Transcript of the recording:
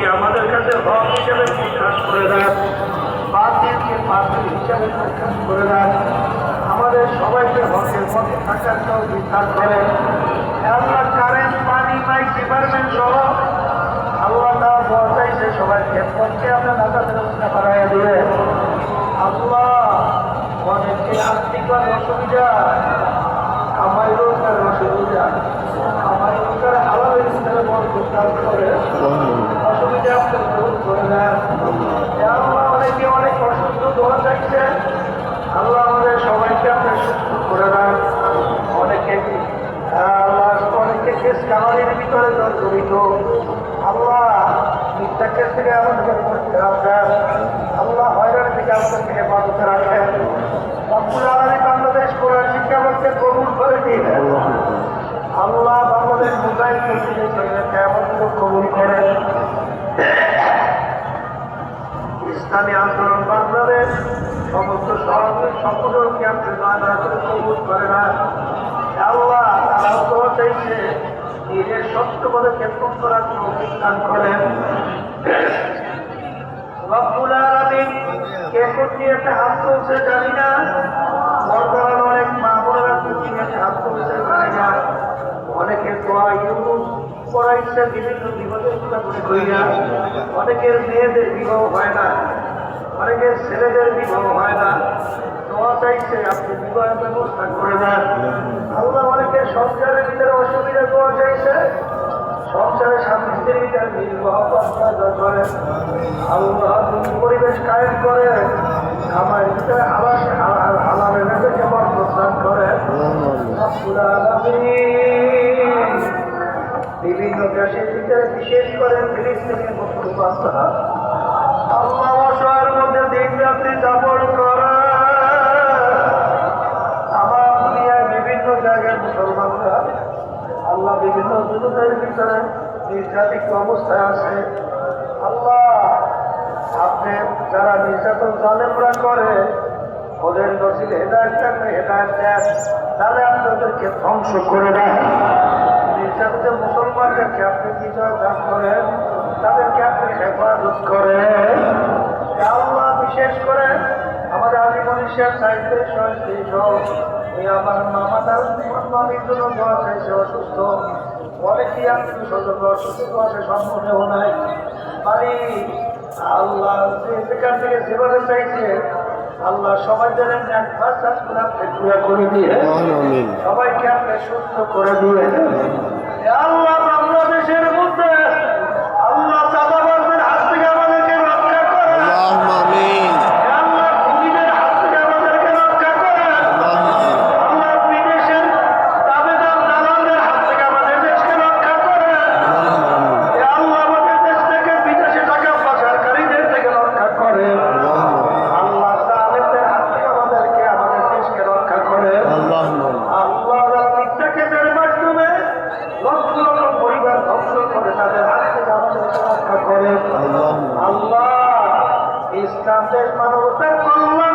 হককে আমাদের কাছে হক হিসেবে প্রকাশ করে দেন। বাতিলকে বাতিল হিসাবে প্রকাশ করে দেন। আমাদের সবাইকে হকের পথে থাকার জন্য বিচার করেন। আল্লাহ কারেন্ট, পানি, মাইক, ডিপার্টমেন্ট সহ আল্লাহ তারা বসাইছে সবাই ক্ষেত্রকে আমরা নাজাদের ব্যবস্থা করাইয়া দিলে আল্লাহ অনেকে আর্থিক অসুবিধা কামাই রোজগার অসুবিধা কামাই রোজগার আলাদা হিসেবে বড় প্রস্তাব করে অসুবিধা আপনার দূর করে দেন এ আল্লাহ অনেকে অনেক অসুস্থ দোয়া চাইছে আল্লাহ আমাদের সবাইকে আপনি সুস্থ করে দেন অনেকে আহ, আল্লাহ কামারির ভিতরে জড়িত। আল্লাহ মিথ্যা কেস থেকে আমাদেরকে মুক্তি রাখেন আল্লাহ হয়রান থেকে আমাদেরকে হেফাজতে রাখেন। রব্বুল আলামিন বাংলাদেশ কোরআন শিক্ষা বোর্ডকে কবুল করে দিন। আল্লাহ বাংলাদেশ মোবাইল কেমন কবুল করেন। ইসলামী আন্দোলন বাংলাদেশ সমস্ত আপনি দয়া করে কবুল করে না আল্লাহ তারাও তো চাইছে নিজের সত্য ক্ষেত্র করার অভিজ্ঞান করেন। রব্বুল আলামিন কে কোটি একটা হাত তুলছে, জানি না। বর্তমান অনেক অনেকের মেয়েদের বিবাহ হয় না। অনেকের ছেলেদের বিবাহ হয় না। দোয়া চাইছে, আপনি বিবাহের ব্যবস্থা করে দেন। আল্লাহ অনেকের সংসারের ভিতরে অসুবিধা দোয়া চাইছে সংসারে করে আল্লাহ পরিবেশ কায়েম করে, আমার ভিতরে আলাদা আলাদা কেমন প্রস্তাব করে। বিভিন্ন দেশের ভিতরে বিশেষ করে ফিলিস্তিনের মুসলমানরা আল্লাহ আল্লাহ বিভিন্ন জুলুমের ভিতরে নির্যাতিত অবস্থায় আছে। আল্লাহ, আপনি যারা নির্যাতন জালেমরা করে, ওদের নসিল হেদায়ত থাকলে হেদায়ত দেন। তাহলে আপনাদেরকে ধ্বংস করে দেন নির্যাতিত মুসলমানদেরকে আপনি বিজয় দান করেন, তাদেরকে আপনি হেফাজত করেন। আল্লাহ বিশেষ করে মনীষের সাহিত্যে সহিষ্ঠী সহ ওই আমার মামা তার মামির জন্য দোয়া চাইছে অসুস্থ। স্বজন অসুস্থ আছে নাই। আল্লাহ যে যেখান থেকে চাইছে আল্লাহ সবাই জানেন আপনি পুরা করে দিয়ে সবাইকে আপনি সুস্থ করে দিয়ে। আল্লাহ বাংলাদেশের মধ্যে মানবতার কল্যাণকে